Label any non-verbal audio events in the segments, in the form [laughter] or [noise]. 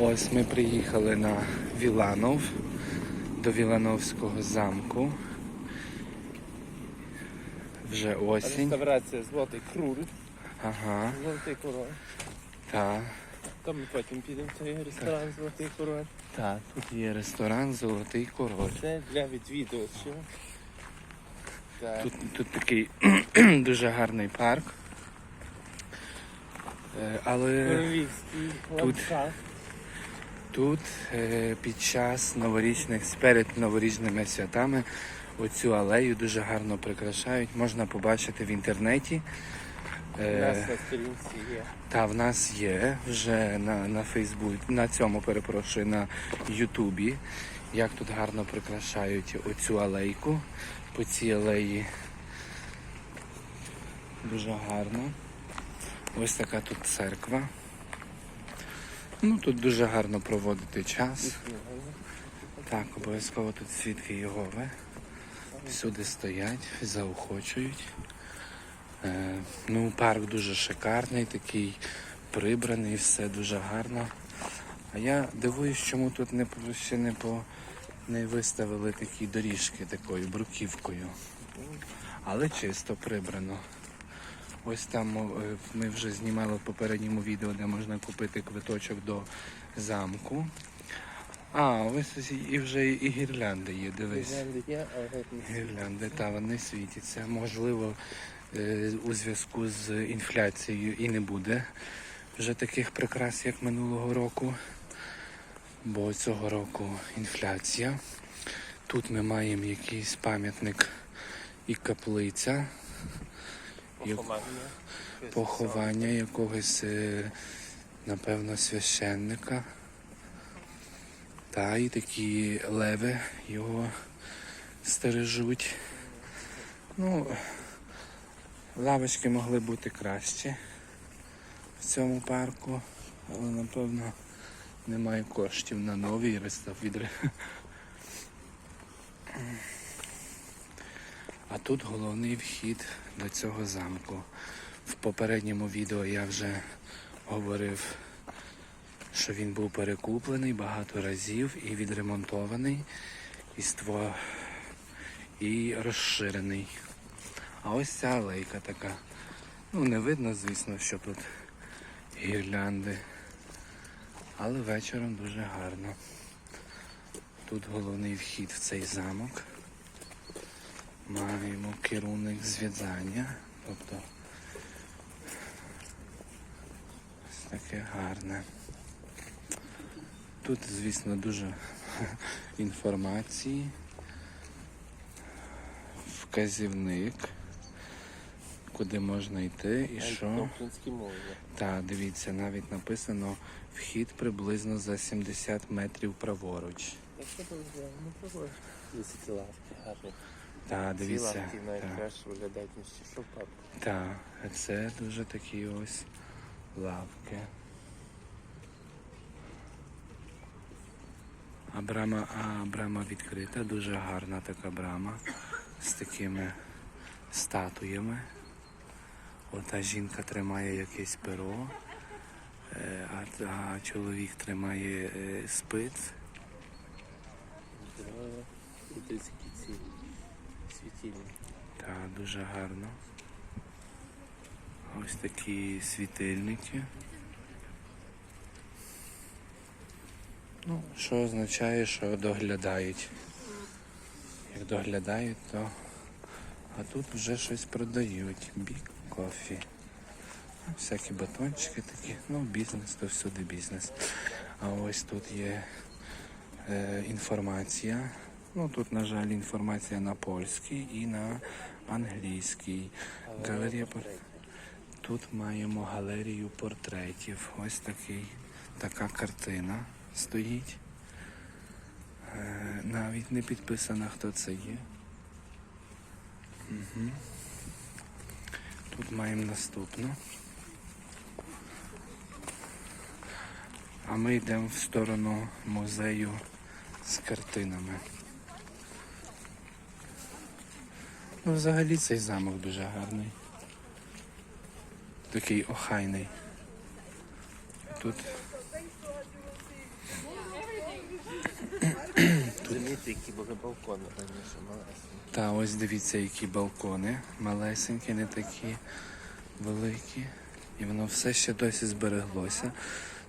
Ось ми приїхали на Віланов до Вілановського замку. Вже осінь. Реставрація Золотий Круль, Ага, Золотий Король. так. Там ми потім підемо в цей ресторан Золотий Король. Так, тут є ресторан Золотий Король. Це для відвідувачів. Так. Тут, тут такий [clears throat] дуже гарний парк. Е, Але Королівський ландшафт. Тут е, під час новорічних, перед новорічними святами оцю алею дуже гарно прикрашають. Можна побачити в інтернеті. У Е, нас на сторінці є. Та в нас є вже на, на Фейсбуці, на цьому перепрошую, на Ютубі, як тут гарно прикрашають оцю алейку. По цій алеї дуже гарно. Ось така тут церква. Ну тут дуже гарно проводити час. Так, обов'язково тут свідки Єгови. Всюди стоять, заохочують. Е, ну, парк дуже шикарний, такий прибраний, все дуже гарно. А я дивуюсь, чому тут не ще не по не виставили такі доріжки такою бруківкою. Але чисто прибрано. Ось там е, ми вже знімали в попередньому відео, де можна купити квиточок до замку. А, ось і вже і гірлянди є, дивись. Є, але Гірлянди, та вони світяться. Можливо, е, у зв'язку з інфляцією і не буде вже таких прикрас, як минулого року. Бо цього року інфляція. Тут ми маємо якийсь пам'ятник і каплиця, поховання. якогось, е, напевно, священника. Та і такі леви його стережуть. Ну, лавочки могли бути краще в цьому парку, але напевно немає коштів на нові реставідри. А тут головний вхід до цього замку. В попередньому відео я вже говорив, що він був перекуплений багато разів і відремонтований, і ство... і розширений. А ось ця алейка така. Ну, не видно, звісно, що тут гірлянди. Але вечором дуже гарно. Тут головний вхід в цей замок. Маємо керунок зв'язання. Тобто ось таке гарне. Тут, звісно, дуже [laughs] інформації. Вказівник, куди можна йти і що. українській мові. Та дивіться, навіть написано вхід приблизно за 70 метрів праворуч. Якщо там зробимо, ну пробуй. Дивіться ці лавки гарні. Та Ці дивіться. лавки навіть Та, краще виглядають, ніж що в парку. та, це дуже такі ось лавки. А брама, а брама відкрита, дуже гарна така брама з такими статуями. Ота жінка тримає якесь перо, е, а, а чоловік тримає е, спит. Дерева. І дивіться, ці світильні. Та дуже гарно. Ось такі світильники. Ну, що означає, що доглядають. Як доглядають, то а тут вже щось продають. Бік кофі. Всякі батончики такі. Ну, бізнес, то всюди бізнес. А ось тут є е, інформація. Ну тут, на жаль, інформація на польській і на англійській. Галерія. Тут маємо галерію портретів. Ось такий, така картина стоїть. Е, навіть не підписано, хто це є. Угу. Тут маємо наступну. А ми йдемо в сторону музею з картинами. Ну, взагалі цей замок дуже гарний. Такий охайний. Тут Замітьте, які були балкони раніше малесені. Та ось дивіться, які балкони малесенькі, не такі великі. І воно все ще досі збереглося.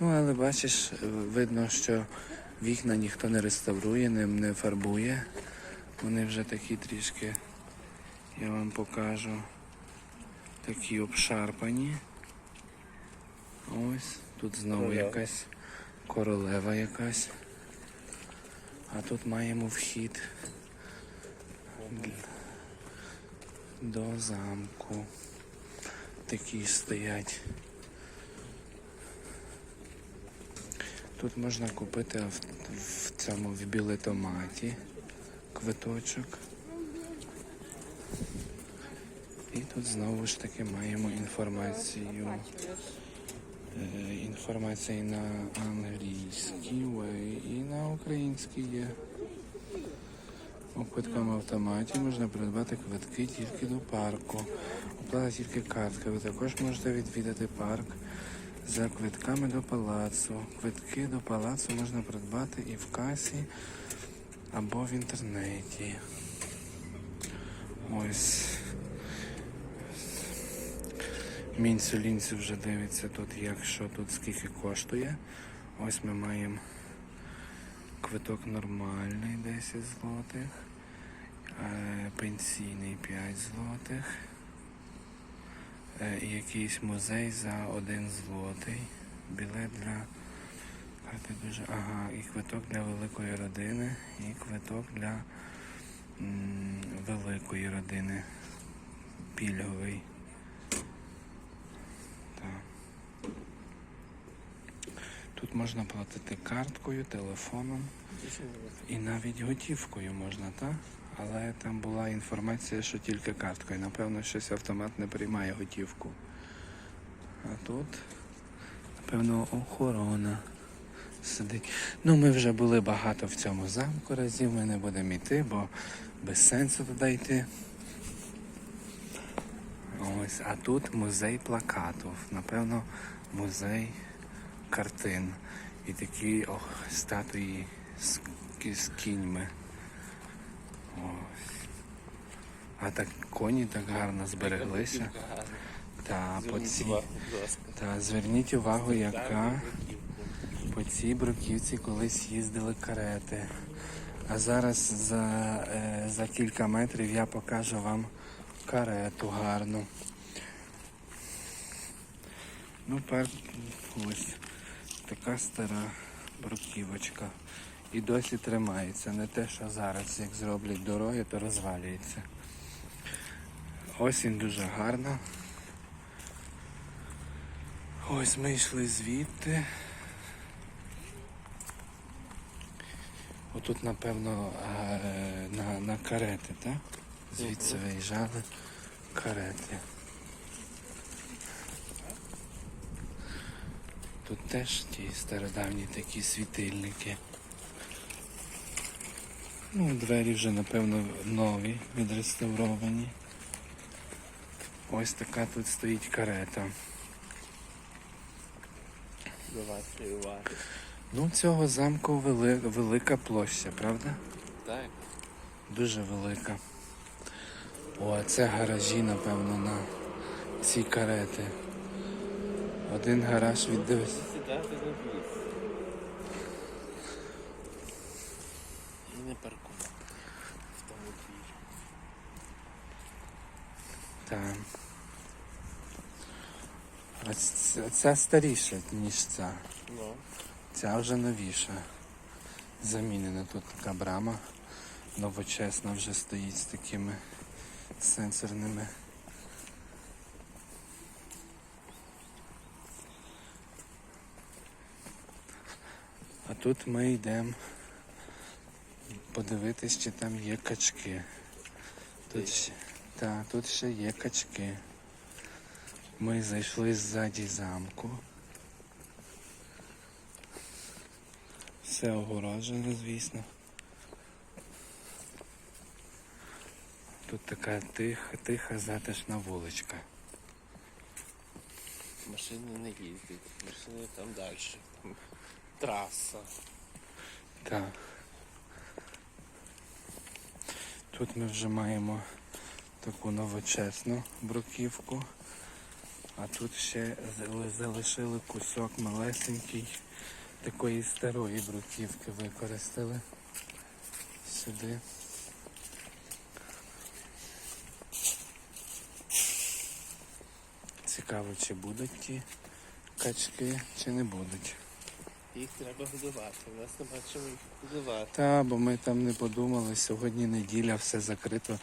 Ну, але бачиш, видно, що вікна ніхто не реставрує, не, не фарбує. Вони вже такі трішки, я вам покажу, такі обшарпані. Ось, тут знову якась королева якась. А тут маємо вхід до замку. Такі стоять. Тут можна купити в, в цьому в білетоматі квиточок. І тут знову ж таки маємо інформацію. Е, Інформація на англійській і на українській є. У квиткому автоматі можна придбати квитки тільки до парку. Оплата тільки картка. Ви також можете відвідати парк за квитками до палацу. Квитки до палацу можна придбати і в касі або в інтернеті. Ось. Мінцю лінцю вже дивиться тут, як що тут скільки коштує. Ось ми маємо квиток нормальний 10 злотих, е, пенсійний 5 злотих, е, якийсь музей за 1 злотий. Білет для карти дуже. Ага, і квиток для великої родини, і квиток для м, великої родини. Пільговий. Тут можна платити карткою, телефоном і навіть готівкою можна, так? Але там була інформація, що тільки карткою. Напевно, щось автомат не приймає готівку. А тут, напевно, охорона сидить. Ну, ми вже були багато в цьому замку разів, ми не будемо йти, бо без сенсу туди йти. Ось, а тут музей плакатів. Напевно, музей картин. І такі ох, статуї з, з кіньми. Ось. А так коні так гарно збереглися. Та, по цій, та зверніть увагу, яка по цій бруківці колись їздили карети. А зараз за, е, за кілька метрів я покажу вам карету гарну. Ну, пер... ось така стара бруківочка. І досі тримається. Не те, що зараз, як зроблять дороги, то розвалюється. Осінь дуже гарна. Ось ми йшли звідти. Отут, напевно, е, на, на карети, так? Звідси виїжджали карети. Тут теж ті стародавні такі світильники. Ну, двері вже, напевно, нові, відреставровані. Ось така тут стоїть карета. Ну, цього замку вели, велика площа, правда? Так. Дуже велика. О, а це гаражі, напевно, на ці карети. Один гараж віддивись. І не паркувати автомобіль. Так. А ця, ця старіша, ніж ця. Ну, Ця вже новіша. Замінена тут така брама. Новочесна вже стоїть з такими сенсорними. Тут ми йдемо подивитись, чи там є качки. Тут та, тут ще є качки. Ми зайшли ззаді замку. Все огороджено, звісно. Тут така тиха, тиха затишна вуличка. машини не їздять. Машини там далі. Траса. Так. Тут ми вже маємо таку новочесну бруківку. А тут ще залишили кусок малесенький такої старої бруківки використали сюди. Цікаво, чи будуть ті качки, чи не будуть. Їх треба годувати. У нас нема чим їх годувати. Та, бо ми там не подумали, сьогодні неділя, все закрито,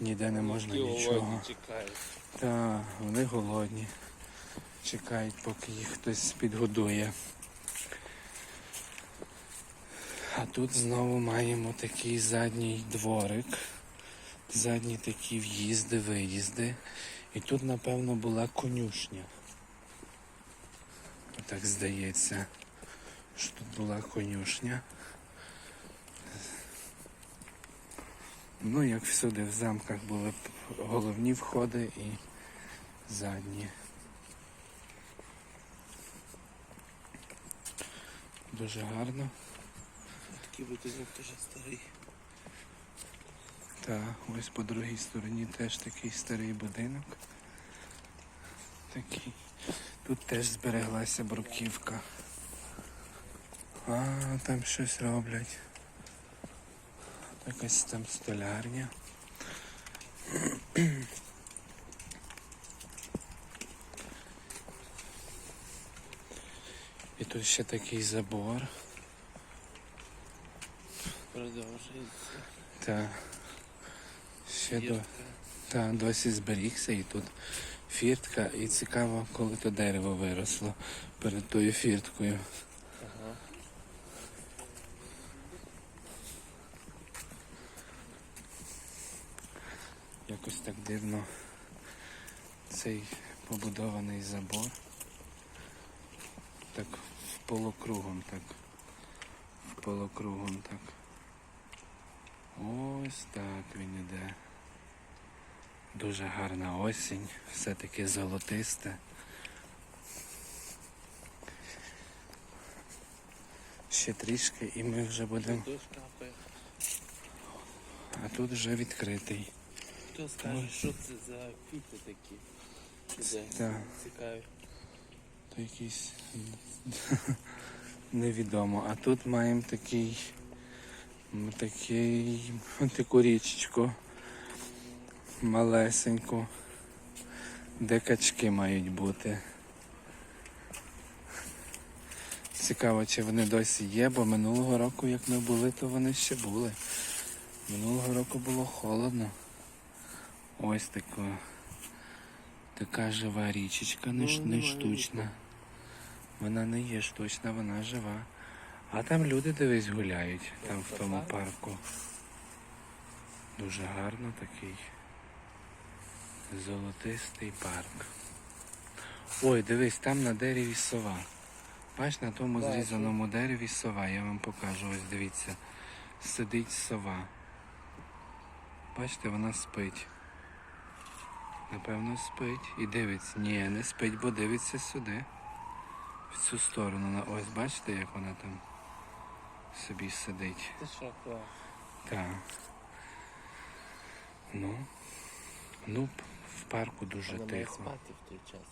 ніде не можна Які нічого. чекають. Та, вони голодні. Чекають, поки їх хтось підгодує. А тут знову маємо такий задній дворик. Задні такі в'їзди, виїзди. І тут, напевно, була конюшня. Так здається, що тут була конюшня. Ну, як всюди в замках були головні входи і задні. Дуже гарно. Такий будинок дуже старий. Та ось по другій стороні теж такий старий будинок. Такий. Тут теж збереглася бруківка. А, там щось роблять. Якась там столярня. І тут ще такий забор. Продовжується. Та ще до, та, досі зберігся і тут фіртка. І цікаво, коли то дерево виросло перед тою фірткою. Ага. Якось так дивно цей побудований забор. Так полукругом так. Полукругом так. Ось так він іде. Дуже гарна осінь, все таке золотисте. Ще трішки і ми вже будемо. А тут вже відкритий. Хто скаже, що це за квіти такі? Іде. Цікаві. То якийсь невідомо. А тут маємо такий, такий, таку річечку малесеньку, де качки мають бути. Цікаво, чи вони досі є, бо минулого року, як ми були, то вони ще були. Минулого року було холодно. Ось така, така жива річечка, не, Ну, не штучна. Вона не є штучна, вона жива. А там люди дивись гуляють, там в тому парку. Дуже гарно такий. Золотистий парк. Ой, дивись, там на дереві сова. Бач, на тому Бачу. зрізаному дереві сова, я вам покажу, ось дивіться. Сидить сова. Бачите, вона спить. Напевно, спить. І дивиться. Ні, не спить, бо дивиться сюди. В цю сторону. Ось бачите, як вона там собі сидить. Ти що, клас? Так. Ну. Ну, в парку дуже Вона тихо. спати в той час.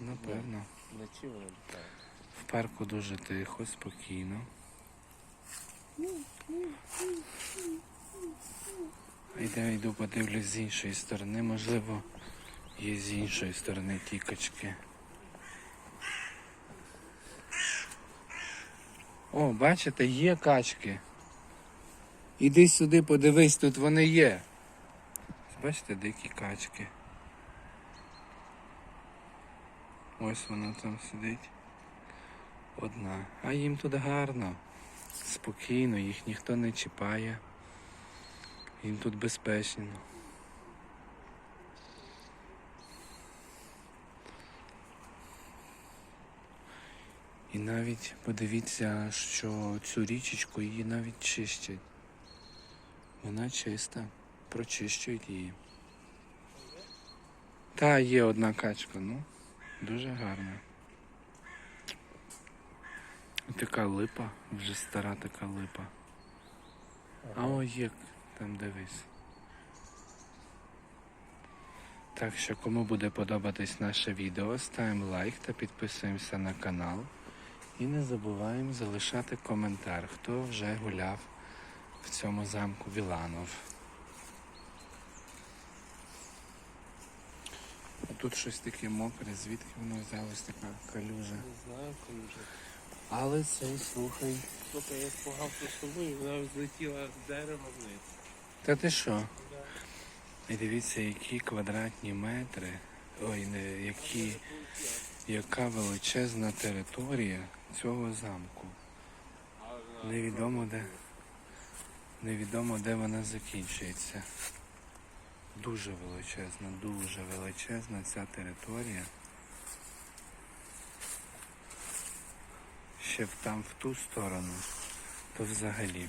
Напевно. Вночі вона літає. В парку дуже тихо, спокійно. Йде, йду подивлюсь з іншої сторони. Можливо, є з іншої сторони ті качки. О, бачите, є качки. Іди сюди, подивись, тут вони є. Бачите, дикі качки. Ось вона там сидить. Одна. А їм тут гарно, спокійно, їх ніхто не чіпає. Їм тут безпечно. І навіть подивіться, що цю річечку її навіть чистять. Вона чиста, прочищують її. Та є одна качка, ну, дуже гарна. Така липа, вже стара така липа. А о, є, там дивись. Так що, кому буде подобатись наше відео, ставимо лайк та підписуємося на канал. І не забуваємо залишати коментар, хто вже гуляв в цьому замку Віланов. А тут щось таке мокре, звідки воно взялось така калюжа. Не знаю, вже. Але цей слухай. Слухай, я спугав за собою, вона злетіла з дерева вниз. Та ти що? І дивіться, які квадратні метри. Ой, не які, яка величезна територія цього замку. Невідомо де. Невідомо де вона закінчується. Дуже величезна, дуже величезна ця територія. Ще там в ту сторону, то взагалі.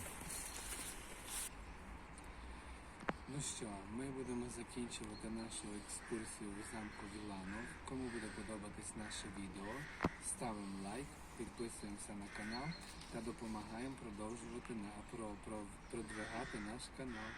Ну що, ми будемо закінчувати нашу екскурсію у замку Віланов. Кому буде подобатись наше відео, ставимо лайк, підписуємося на канал та допомагаємо продовжувати на про, про, продвигати наш канал.